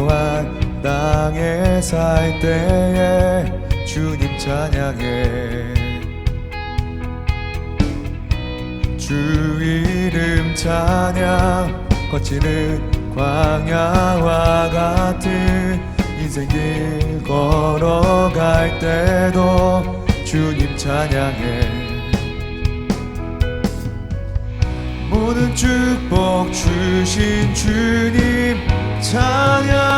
부요한 땅에 살 때에 주님 찬양해. 주 이름 찬양 거치는 광야와 같은 인생길 걸어갈 때도 주님 찬양해. 모든 축복 주신 주님 찬양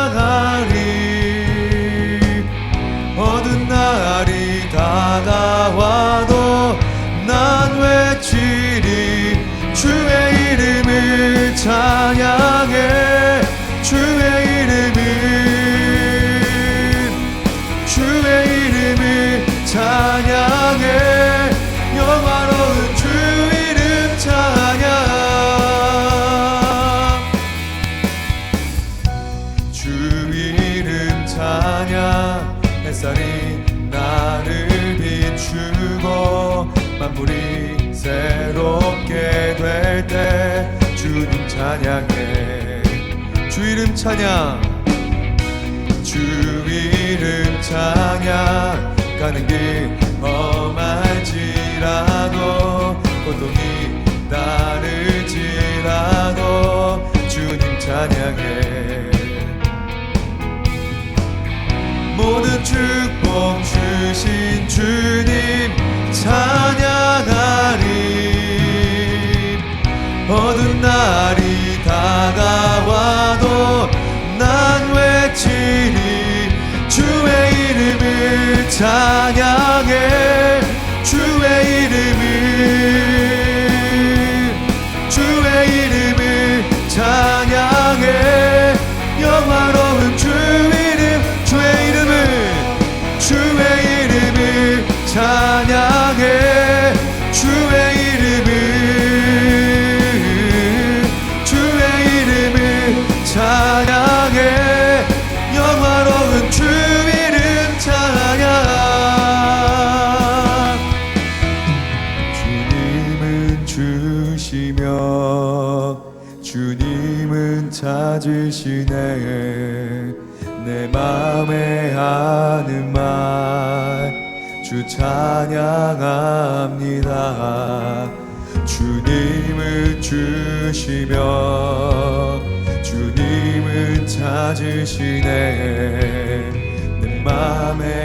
찬양해. 주 이름 찬양. 주 이름 찬양. 가는 길 험할지라도 고통이 따를지라도 주님 찬양해. 모든 축복 주신 주님 찬양하리. 어두운 날이 다가와도 난 외치리 주의 이름을 찬양 맘에 하는 말 주 찬양합니다. 주님은 주시며 주님은 찾으시네. 내 맘에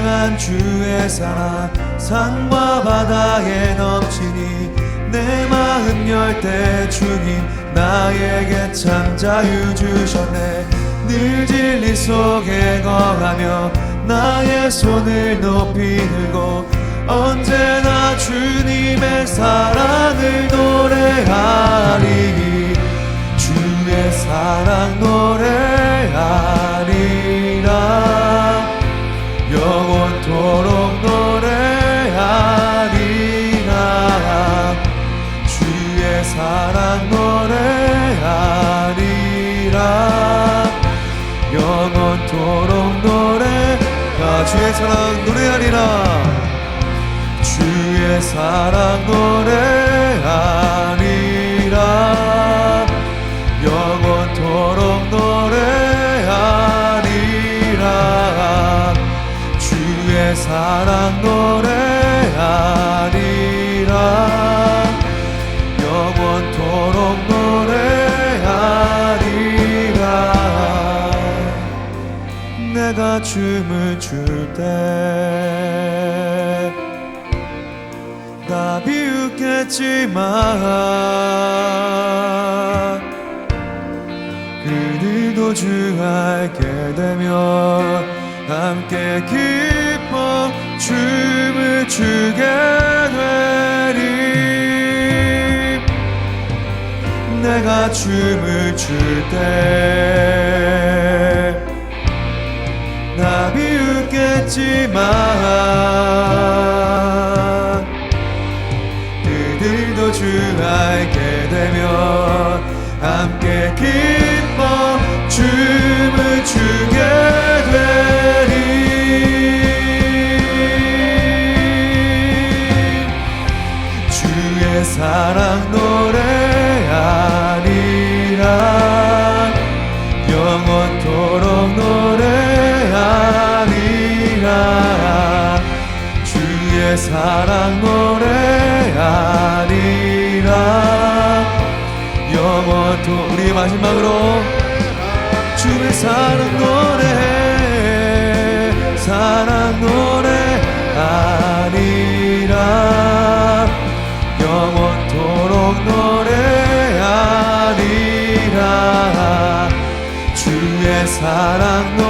향한 주의 사랑 산과 바다에 넘치니 내 마음 열 때 주님 나에게 참 자유 주셨네. 늘 진리 속에 거하며 나의 손을 높이 들고 언제나 주님의 사랑을 노래하리 사랑 노래하리라 영원토록 노래하리라 주의 사랑 노래하리라 영원토록 노래하리라 내가 춤을 출때 비웃겠지만 그들도 주 알게 되면 함께 기뻐 춤을 추게 되리. 내가 춤을 출때 나 비웃겠지만 사랑 노래하리라. 영원토 우리 마지막으로 주의 사랑 노래 사랑 노래하리라. 영원토록 노래하리라. 주의 사랑 노래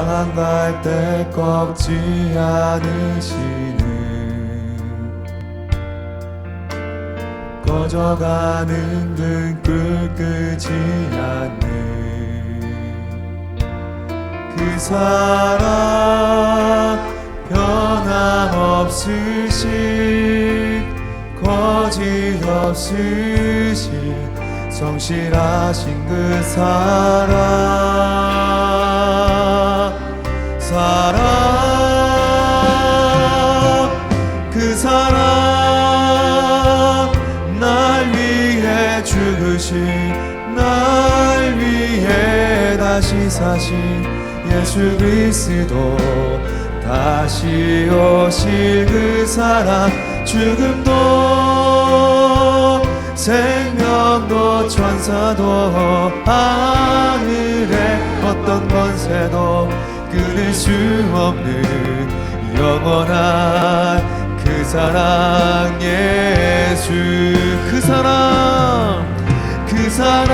상한 갈때 꺾지 않으시는 꺼져가는 등불 끄지 않는 그 사랑 변함없으신 거짓 없으신 성실하신 그 사랑 사랑 그 사랑 날 위해 죽으신 날 위해 다시 사신 예수 그리스도. 다시 오실 그 사랑 죽음도 생명도 천사도 하늘의 어떤 권세도 끊을 수 없는 영원한 그 사랑 예수. 그 사랑 그 사랑.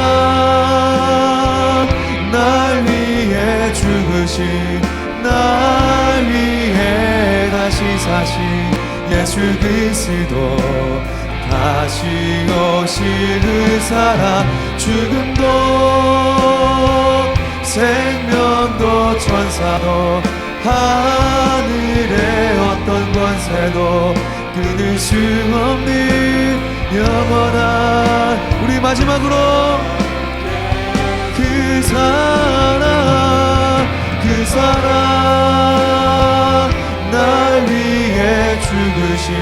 날 위해 죽으신 날 위해 다시 사신 예수 그리스도. 다시 오실 그 사랑 죽음도 생명도 천사도 하늘의 어떤 권세도 끊을 수 없는 영원한 우리 마지막으로 그 사랑 그 사랑 날 위해 죽으신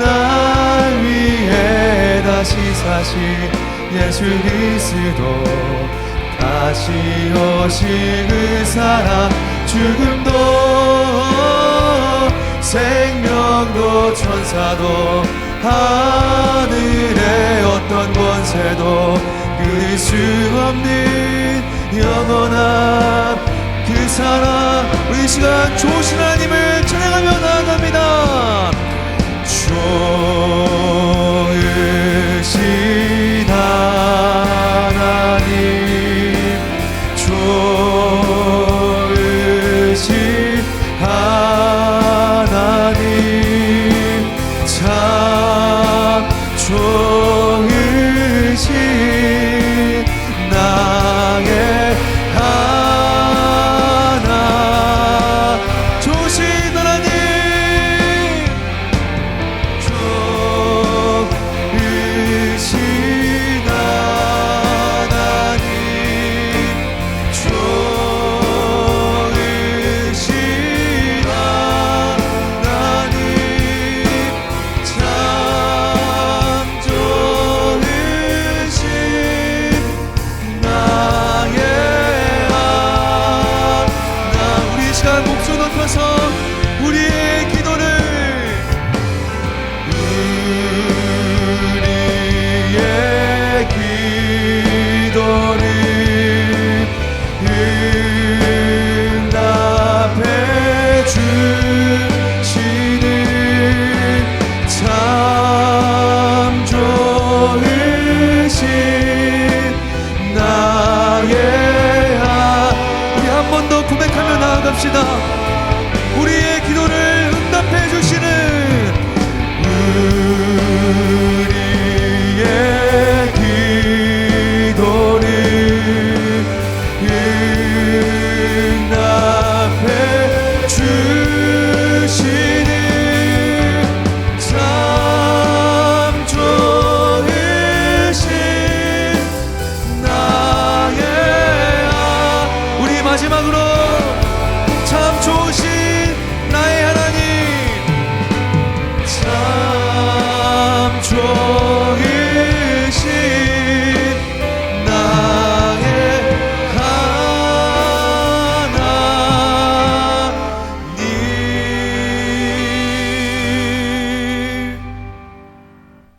날 위해 다시 사신 예수 그리스도 다시 오실 그 사랑 죽음도 생명도 천사도 하늘의 어떤 권세도 끊을 수 없는 영원한 그 사랑 우리 이 시간 좋으신 하나님을 찬양하며 나아갑니다. 좋 번 더 고백하며 나아갑시다. 우리의 기도를 응답해 주시는 나